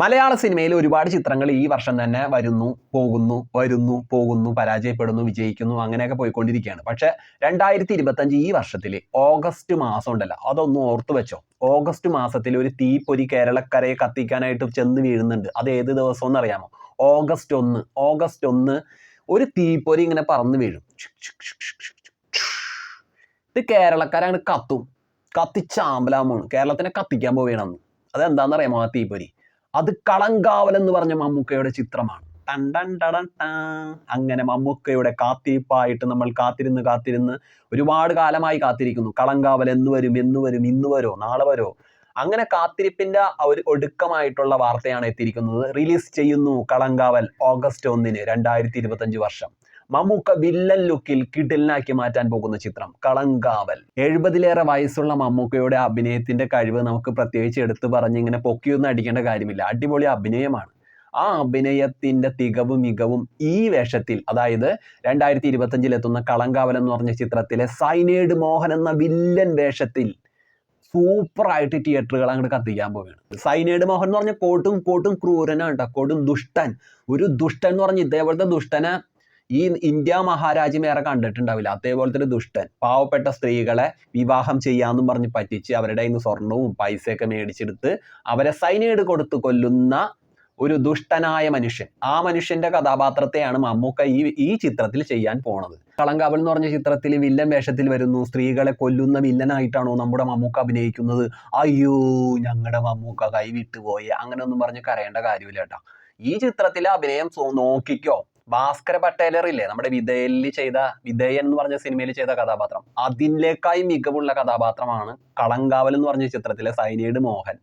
മലയാള സിനിമയിൽ ഒരുപാട് ചിത്രങ്ങൾ ഈ വർഷം തന്നെ വരുന്നു പോകുന്നു വരുന്നു പോകുന്നു പരാജയപ്പെടുന്നു വിജയിക്കുന്നു അങ്ങനെയൊക്കെ പോയിക്കൊണ്ടിരിക്കുകയാണ്. പക്ഷേ രണ്ടായിരത്തി ഇരുപത്തഞ്ച് ഈ വർഷത്തിൽ ഓഗസ്റ്റ് മാസം ഉണ്ടല്ല അതൊന്ന് ഓർത്തു വെച്ചോ. ഓഗസ്റ്റ് മാസത്തിൽ ഒരു തീപ്പൊരി കേരളക്കരയെ കത്തിക്കാനായിട്ട് ചെന്ന് വീഴുന്നുണ്ട്. അത് ഏത് ദിവസം എന്ന് അറിയാമോ? ഓഗസ്റ്റ് ഒന്ന് ഓഗസ്റ്റ് ഒന്ന് ഒരു തീപ്പൊരി ഇങ്ങനെ പറന്ന് വീഴും. ഇത് കേരളക്കാരാണ് കത്തും. കത്തിച്ചാമ്പലാമാണ് കേരളത്തിനെ കത്തിക്കാൻ പോവുകയാണെന്ന് അതെന്താണെന്ന് അറിയാമോ ആ തീപ്പൊരി? അത് കളങ്കാവൽ എന്ന് പറഞ്ഞ മമ്മൂക്കയുടെ ചിത്രമാണ്. ടൺ. അങ്ങനെ മമ്മൂക്കയുടെ കാത്തിരിപ്പായിട്ട് നമ്മൾ കാത്തിരുന്ന് കാത്തിരുന്ന് ഒരുപാട് കാലമായി കാത്തിരിക്കുന്നു. കളങ്കാവൽ എന്ന് വരും എന്ന് വരും ഇന്ന് വരോ നാളെ വരോ. അങ്ങനെ കാത്തിരിപ്പിന്റെ ഒരു ഒടുക്കമായിട്ടുള്ള വാർത്തയാണ് എത്തിയിരിക്കുന്നത്. റിലീസ് ചെയ്യുന്നു കളങ്കാവൽ ഓഗസ്റ്റ് ഒന്നിന് രണ്ടായിരത്തി ഇരുപത്തഞ്ച് വർഷം. മമ്മൂക്ക വില്ലൻ ലുക്കിൽ കിടിലനാക്കി മാറ്റാൻ പോകുന്ന ചിത്രം കളങ്കാവൽ. എഴുപതിലേറെ വയസ്സുള്ള മമ്മൂക്കയുടെ അഭിനയത്തിന്റെ കഴിവ് നമുക്ക് പ്രത്യേകിച്ച് എടുത്തു പറഞ്ഞ് ഇങ്ങനെ പൊക്കിയൊന്നും അടിക്കേണ്ട കാര്യമില്ല. അടിപൊളി അഭിനയമാണ്. ആ അഭിനയത്തിന്റെ തികവും മികവും ഈ വേഷത്തിൽ അതായത് രണ്ടായിരത്തി ഇരുപത്തഞ്ചിൽ എത്തുന്ന കളങ്കാവൽ എന്ന് പറഞ്ഞ ചിത്രത്തിലെ സൈനേഡ് മോഹൻ എന്ന വില്ലൻ വേഷത്തിൽ സൂപ്പറായിട്ട് തിയേറ്ററുകൾ അങ്ങോട്ട് കത്തിക്കാൻ പോവുകയാണ്. സൈനേഡ് മോഹൻ എന്ന് പറഞ്ഞ കോട്ടും കോട്ടും ക്രൂരനാണ് കേട്ടോ കൊടും ദുഷ്ടൻ. ഒരു ദുഷ്ടൻ എന്ന് പറഞ്ഞ ഇതേപോലത്തെ ദുഷ്ടനെ ഈ ഇന്ത്യ മഹാരാജ്യം ഏറെ കണ്ടിട്ടുണ്ടാവില്ല. അതേപോലത്തെ ഒരു ദുഷ്ടൻ പാവപ്പെട്ട സ്ത്രീകളെ വിവാഹം ചെയ്യാമെന്നും പറഞ്ഞ് പറ്റിച്ച് അവരുടെ കയ്യിൽ നിന്ന് സ്വർണവും പൈസയൊക്കെ മേടിച്ചെടുത്ത് അവരെ സൈനേഡ് കൊടുത്ത് കൊല്ലുന്ന ഒരു ദുഷ്ടനായ മനുഷ്യൻ. ആ മനുഷ്യന്റെ കഥാപാത്രത്തെയാണ് മമ്മൂക്ക ഈ ഈ ചിത്രത്തിൽ ചെയ്യാൻ പോണത്. കളങ്കാവൽ എന്ന് പറഞ്ഞ ചിത്രത്തിൽ വില്ലൻ വേഷത്തിൽ വരുന്നു. സ്ത്രീകളെ കൊല്ലുന്ന വില്ലനായിട്ടാണോ നമ്മുടെ മമ്മൂക്ക അഭിനയിക്കുന്നത്? അയ്യോ ഞങ്ങളുടെ മമ്മൂക്ക കൈ അങ്ങനെ ഒന്നും പറഞ്ഞ് കരയേണ്ട കാര്യമില്ല കേട്ടോ. ഈ ചിത്രത്തിലെ അഭിനയം നോക്കിക്കോ. ഭാസ്കര പട്ടേലർ ഇല്ലേ? നമ്മുടെ വിധേയനിൽ ചെയ്ത വിധേയൻ എന്ന് പറഞ്ഞ സിനിമയിൽ ചെയ്ത കഥാപാത്രം. അതിലേക്കായി മികവുള്ള കഥാപാത്രമാണ് കളങ്കാവൽ എന്ന് പറഞ്ഞ ചിത്രത്തിലെ സൈനൈഡ് മോഹൻ.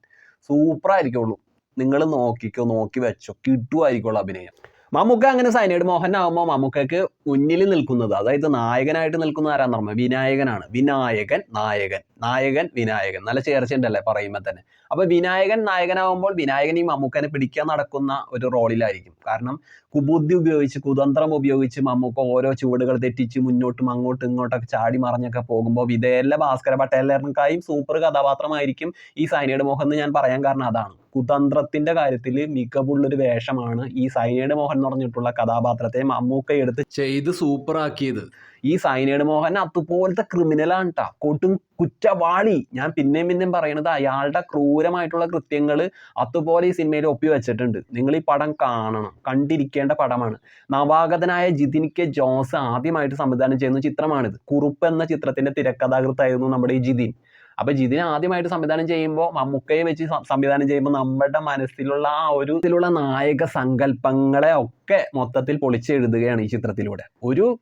സൂപ്പർ ആയിരിക്കുള്ളൂ. നിങ്ങൾ നോക്കിക്കോ നോക്കി വെച്ചോ. കിട്ടുമായിരിക്കുള്ളൂ അഭിനയം. മമ്മൂക്ക അങ്ങനെ സൈനൈഡ് മോഹൻ ആകുമ്പോൾ മമ്മൂക്കയ്ക്ക് മുന്നിൽ നിൽക്കുന്നത് അതായത് നായകനായിട്ട് നിൽക്കുന്ന ആരാന്ന് പറഞ്ഞാൽ വിനായകനാണ്. വിനായകൻ നായകൻ. നായകൻ വിനായകൻ. നല്ല ചേർച്ചയുണ്ടല്ലേ പറയുമ്പോൾ തന്നെ. അപ്പൊ വിനായകൻ നായകനാകുമ്പോൾ വിനായകൻ ഈ മമ്മൂക്കനെ പിടിക്കാൻ നടക്കുന്ന ഒരു റോളിലായിരിക്കും. കാരണം കുബുദ്ധി ഉപയോഗിച്ച് കുതന്ത്രം ഉപയോഗിച്ച് മമ്മൂക്ക ഓരോ ചുവടുകൾ തെറ്റിച്ച് മുന്നോട്ടും അങ്ങോട്ടും ഇങ്ങോട്ടൊക്കെ ചാടി മറിഞ്ഞൊക്കെ പോകുമ്പോൾ വിധേയല്ല ഭാസ്കര പട്ടേലറിനേക്കായും സൂപ്പർ കഥാപാത്രമായിരിക്കും ഈ സൈനയുടെ മോഹൻ എന്ന് ഞാൻ പറയാൻ കാരണം അതാണ്. കുതന്ത്രത്തിന്റെ കാര്യത്തിൽ മികവുള്ളൊരു വേഷമാണ് ഈ സൈനയുടെ മോഹൻ എന്ന് പറഞ്ഞിട്ടുള്ള കഥാപാത്രത്തെ മമ്മൂക്ക എടുത്ത് ചെയ്ത് സൂപ്പറാക്കിയത് ഈ സൈനേഡ് മോഹൻ അതുപോലത്തെ ക്രിമിനലാണ് കേട്ടോ കൊടും കുറ്റവാളി. ഞാൻ പിന്നെയും പിന്നെയും പറയണത് അയാളുടെ ക്രൂരമായിട്ടുള്ള കൃത്യങ്ങൾ അതുപോലെ ഈ സിനിമയിൽ ഒപ്പി വെച്ചിട്ടുണ്ട്. നിങ്ങൾ ഈ പടം കാണണം. കണ്ടിരിക്കേണ്ട പടമാണ്. നവാഗതനായ ജിതിൻ കെ ജോസ് ആദ്യമായിട്ട് സംവിധാനം ചെയ്യുന്ന ചിത്രമാണിത്. കുറുപ്പ് എന്ന ചിത്രത്തിന്റെ തിരക്കഥാകൃത്തായിരുന്നു നമ്മുടെ ഈ ജിതിൻ. അപ്പൊ ജിതിൻ ആദ്യമായിട്ട് സംവിധാനം ചെയ്യുമ്പോൾ മമ്മൂക്കയെ വെച്ച് സംവിധാനം ചെയ്യുമ്പോൾ നമ്മുടെ മനസ്സിലുള്ള ആ ഒരു ഇതിലുള്ള നായക സങ്കല്പങ്ങളെ ഒക്കെ മൊത്തത്തിൽ പൊളിച്ചെഴുതുകയാണ് ഈ ചിത്രത്തിലൂടെ. ഒരു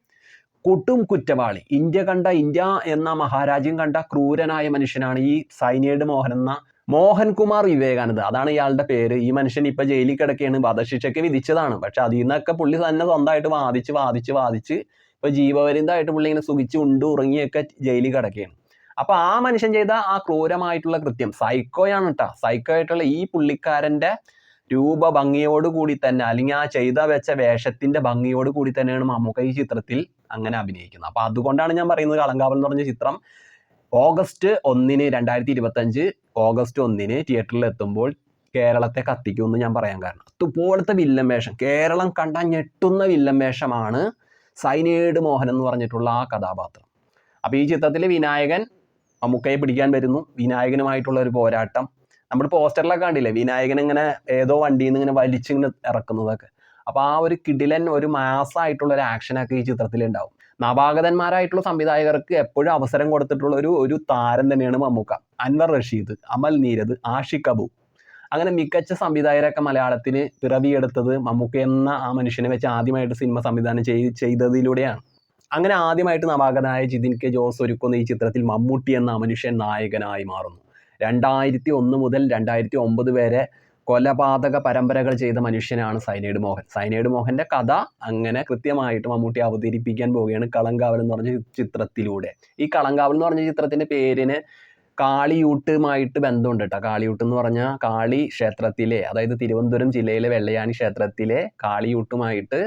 കൊടും കുറ്റവാളി. ഇന്ത്യ കണ്ട ഇന്ത്യ എന്ന മഹാരാജ്യം കണ്ട ക്രൂരനായ മനുഷ്യനാണ് ഈ സൈനേഡ് മോഹൻ എന്ന മോഹൻകുമാർ വിവേകാനന്ദ്. അതാണ് ഇയാളുടെ പേര്. ഈ മനുഷ്യൻ ഇപ്പൊ ജയിലിൽ കിടക്കുകയാണ് വധശിക്ഷയ്ക്ക് വിധിച്ചതാണ്. പക്ഷെ അതിൽ നിന്നൊക്കെ പുള്ളി തന്നെ സ്വന്തമായിട്ട് വാദിച്ച് വാദിച്ച് വാദിച്ച് ഇപ്പൊ ജീവപര്യന്തമായിട്ട് പുള്ളി ഇങ്ങനെ സുഖിച്ച് ഉണ്ട് ഉറങ്ങിയൊക്കെ ജയിലിൽ കിടക്കുകയാണ് അപ്പൊ ആ മനുഷ്യൻ ചെയ്ത ആ ക്രൂരമായിട്ടുള്ള കൃത്യം സൈക്കോയാണ് കേട്ടോ സൈക്കോ ആയിട്ടുള്ള ഈ പുള്ളിക്കാരന്റെ രൂപ ഭംഗിയോടുകൂടി തന്നെ അല്ലെങ്കിൽ ആ ചെയ്ത വെച്ച വേഷത്തിന്റെ ഭംഗിയോട് കൂടി തന്നെയാണ് മമ്മൂക്ക ഈ ചിത്രത്തിൽ അങ്ങനെ അഭിനയിക്കുന്നത്. അപ്പൊ അതുകൊണ്ടാണ് ഞാൻ പറയുന്നത് കളങ്കാവൽ എന്ന് പറഞ്ഞ ചിത്രം. ഓഗസ്റ്റ് ഒന്നിന് രണ്ടായിരത്തി ഇരുപത്തഞ്ച് ഓഗസ്റ്റ് ഒന്നിന് തിയേറ്ററിൽ എത്തുമ്പോൾ കേരളത്തെ കത്തിക്കും എന്ന് ഞാൻ പറയാൻ കാരണം. അതുപോലത്തെ വില്ലൻ വേഷം കേരളം കണ്ട ഞെട്ടുന്ന വില്ലൻ വേഷമാണ് സൈനേഡ് മോഹൻ എന്ന് പറഞ്ഞിട്ടുള്ള ആ കഥാപാത്രം. അപ്പോൾ ഈ ചിത്രത്തിൽ വിനായകൻ മമ്മൂക്കയെ പിടിക്കാൻ വരുന്നു. വിനായകനുമായിട്ടുള്ള ഒരു പോരാട്ടം. നമ്മുടെ പോസ്റ്ററിലൊക്കെ കണ്ടില്ലേ? വിനായകൻ ഇങ്ങനെ ഏതോ വണ്ടിയിൽ നിന്ന് ഇങ്ങനെ വലിച്ചിങ്ങനെ ഇറക്കുന്നതൊക്കെ. അപ്പോൾ ആ ഒരു കിടിലൻ ഒരു മാസമായിട്ടുള്ള ഒരു ആക്ഷനൊക്കെ ഈ ചിത്രത്തിൽ ഉണ്ടാവും നവാഗതന്മാരായിട്ടുള്ള സംവിധായകർക്ക് എപ്പോഴും അവസരം കൊടുത്തിട്ടുള്ള ഒരു ഒരു താരം തന്നെയാണ് മമ്മൂക്ക. അൻവർ റഷീദ് അമൽ നീരദ് ആഷിഖ് അബു അങ്ങനെ മികച്ച സംവിധായകരൊക്കെ മലയാളത്തിന് പിറവിയെടുത്തത് മമ്മൂക്ക എന്ന ആ മനുഷ്യനെ വെച്ച് ആദ്യമായിട്ട് സിനിമ സംവിധാനം ചെയ് ചെയ്തതിലൂടെയാണ്. അങ്ങനെ ആദ്യമായിട്ട് നവാഗതനായ ജിതിൻ കെ ജോസ് ഒരുക്കുന്ന ഈ ചിത്രത്തിൽ മമ്മൂട്ടി എന്ന മനുഷ്യൻ നായകനായി മാറുന്നു. രണ്ടായിരത്തി ഒന്ന് മുതൽ രണ്ടായിരത്തി ഒമ്പത് വരെ കൊലപാതക പരമ്പരകൾ ചെയ്ത മനുഷ്യനാണ് സൈനൈഡ് മോഹൻ. സൈനൈഡ് മോഹന്റെ കഥ അങ്ങനെ കൃത്യമായിട്ട് മമ്മൂട്ടി അവതരിപ്പിക്കാൻ പോവുകയാണ് കളങ്കാവൽ എന്ന് പറഞ്ഞ ചിത്രത്തിലൂടെ. ഈ കളങ്കാവൽ എന്ന് പറഞ്ഞ ചിത്രത്തിന്റെ പേരിന് കാളിയൂട്ടുമായിട്ട് ബന്ധമുണ്ട് കേട്ടോ. കാളിയൂട്ട് എന്ന് പറഞ്ഞാൽ കാളി ക്ഷേത്രത്തിലെ അതായത് തിരുവനന്തപുരം ജില്ലയിലെ വെള്ളയാണി ക്ഷേത്രത്തിലെ കാളിയൂട്ടുമായിട്ട്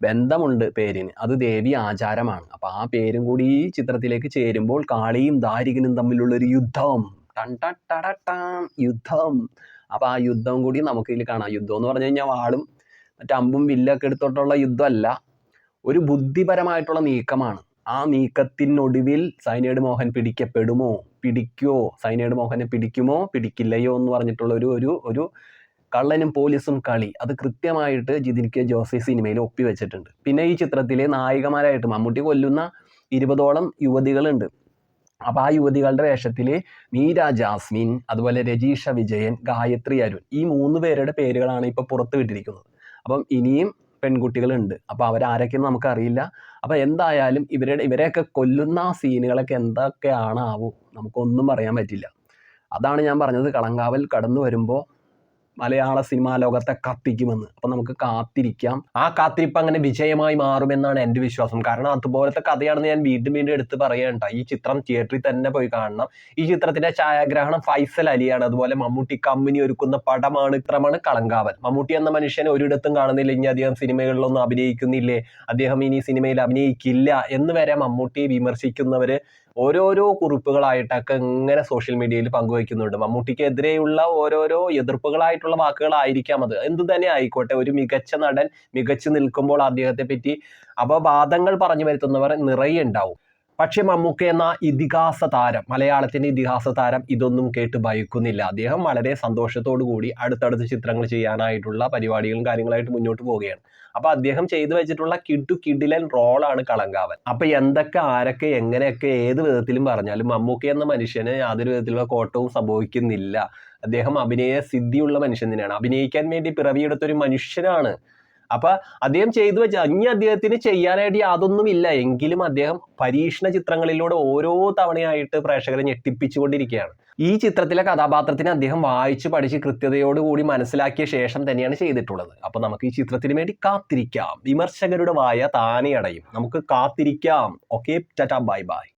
ബന്ധമുണ്ട് പേരിന്. അത് ദേവി ആചാരമാണ്. അപ്പൊ ആ പേരും കൂടി ഈ ചിത്രത്തിലേക്ക് ചേരുമ്പോൾ കാളിയും ദാരികനും തമ്മിലുള്ള ഒരു യുദ്ധം. ടൺ യുദ്ധം. അപ്പോൾ ആ യുദ്ധം കൂടി നമുക്ക് ഇതിൽ കാണാം. യുദ്ധം എന്ന് പറഞ്ഞു കഴിഞ്ഞാൽ വാളും മറ്റേ അമ്പും വില്ലൊക്കെ എടുത്തോട്ടുള്ള യുദ്ധമല്ല ഒരു ബുദ്ധിപരമായിട്ടുള്ള നീക്കമാണ്. ആ നീക്കത്തിനൊടുവിൽ സൈനേഡ് മോഹൻ പിടിക്കപ്പെടുമോ? പിടിക്കുമോ സൈനേഡ് മോഹനെ പിടിക്കുമോ? പിടിക്കില്ലയോ എന്ന് പറഞ്ഞിട്ടുള്ള ഒരു ഒരു ഒരു കള്ളനും പോലീസും കളി. അത് കൃത്യമായിട്ട് ജിതിൻ കെ ജോസി സിനിമയിൽ ഒപ്പിവെച്ചിട്ടുണ്ട് പിന്നെ ഈ ചിത്രത്തിലെ നായികമാരായിട്ട് മമ്മൂട്ടി കൊല്ലുന്ന ഇരുപതോളം യുവതികളുണ്ട്. അപ്പോൾ ആ യുവതികളുടെ വേഷത്തിൽ മീര ജാസ്മിൻ അതുപോലെ രജീഷ വിജയൻ ഗായത്രി അരുൺ ഈ മൂന്ന് പേരുടെ പേരുകളാണ് ഇപ്പോൾ പുറത്തു വിട്ടിരിക്കുന്നത്. അപ്പം ഇനിയും പെൺകുട്ടികളുണ്ട്. അപ്പോൾ അവരാരൊക്കെയെന്ന് നമുക്കറിയില്ല. അപ്പോൾ എന്തായാലും ഇവരുടെ ഇവരെയൊക്കെ കൊല്ലുന്ന സീനുകളൊക്കെ എന്തൊക്കെയാണാവും നമുക്കൊന്നും പറയാൻ പറ്റില്ല. അതാണ് ഞാൻ പറഞ്ഞത്. കളങ്കാവൽ കടന്നു വരുമ്പോൾ മലയാള സിനിമാ ലോകത്തെ കത്തിക്കുമെന്ന്. അപ്പം നമുക്ക് കാത്തിരിക്കാം. ആ കാത്തിരിപ്പ് അങ്ങനെ വിജയമായി മാറുമെന്നാണ് എന്റെ വിശ്വാസം. കാരണം അതുപോലത്തെ കഥയാണെന്ന് ഞാൻ വീണ്ടും വീണ്ടും എടുത്ത് പറയണ്ട ഈ ചിത്രം തിയേറ്ററിൽ തന്നെ പോയി കാണണം. ഈ ചിത്രത്തിന്റെ ഛായാഗ്രഹണം ഫൈസൽ അലിയാണ്. അതുപോലെ മമ്മൂട്ടി കമ്പനി ഒരുക്കുന്ന പടമാണ്. ചിത്രമാണ് കളങ്കാവൻ മമ്മൂട്ടി എന്ന മനുഷ്യനെ ഒരിടത്തും കാണുന്നില്ല. ഇനി അദ്ദേഹം സിനിമകളിലൊന്നും അഭിനയിക്കുന്നില്ലേ? അദ്ദേഹം ഇനി സിനിമയിൽ അഭിനയിക്കില്ല. എന്ന് വരെ മമ്മൂട്ടിയെ വിമർശിക്കുന്നവര് ഓരോരോ കുറിപ്പുകളായിട്ടൊക്കെ ഇങ്ങനെ സോഷ്യൽ മീഡിയയിൽ പങ്കുവയ്ക്കുന്നുണ്ട്. മമ്മൂട്ടിക്കെതിരെയുള്ള ഓരോരോ എതിർപ്പുകളായിട്ടുള്ള വാക്കുകളായിരിക്കാം അത്. എന്ത് തന്നെ ആയിക്കോട്ടെ ഒരു മികച്ച നടൻ മികച്ചു നിൽക്കുമ്പോൾ അദ്ദേഹത്തെ പറ്റി അപവാദങ്ങൾ പറഞ്ഞു വരുത്തുന്നവർ നിറയെ ഉണ്ടാവും. പക്ഷെ മമ്മൂക്ക എന്ന ഇതിഹാസ താരം മലയാളത്തിന്റെ ഇതിഹാസ താരം ഇതൊന്നും കേട്ട് ഭയക്കുന്നില്ല. അദ്ദേഹം വളരെ സന്തോഷത്തോടു കൂടി അടുത്തടുത്ത് ചിത്രങ്ങൾ ചെയ്യാനായിട്ടുള്ള പരിപാടികളും കാര്യങ്ങളായിട്ട് മുന്നോട്ട് പോവുകയാണ്. അപ്പൊ അദ്ദേഹം ചെയ്തു വെച്ചിട്ടുള്ള കിഡു കിഡിലൻ റോളാണ് കളങ്കാവൻ അപ്പൊ എന്തൊക്കെ ആരൊക്കെ എങ്ങനെയൊക്കെ ഏത് വിധത്തിലും പറഞ്ഞാലും മമ്മൂക്ക എന്ന മനുഷ്യന് യാതൊരു വിധത്തിലുള്ള കോട്ടവും സംഭവിക്കുന്നില്ല. അദ്ദേഹം അഭിനയ സിദ്ധിയുള്ള മനുഷ്യൻ തന്നെയാണ്. അഭിനയിക്കാൻ വേണ്ടി പിറവിയെടുത്തൊരു മനുഷ്യനാണ് അപ്പൊ അദ്ദേഹം ചെയ്തു വെച്ച ഇനി അദ്ദേഹത്തിന് ചെയ്യാനായിട്ട് യാതൊന്നും ഇല്ല. എങ്കിലും അദ്ദേഹം പരീക്ഷണ ചിത്രങ്ങളിലൂടെ ഓരോ തവണയായിട്ട് പ്രേക്ഷകരെ ഞെട്ടിപ്പിച്ചുകൊണ്ടിരിക്കുകയാണ്. ഈ ചിത്രത്തിലെ കഥാപാത്രത്തിന് അദ്ദേഹം വായിച്ച് പഠിച്ച് കൃത്യതയോടുകൂടി മനസ്സിലാക്കിയ ശേഷം തന്നെയാണ് ചെയ്തിട്ടുള്ളത്. അപ്പൊ നമുക്ക് ഈ ചിത്രത്തിന് വേണ്ടി കാത്തിരിക്കാം. വിമർശകരുടെ വായ താനെ അടയും നമുക്ക് കാത്തിരിക്കാം. Okay tata bye bye.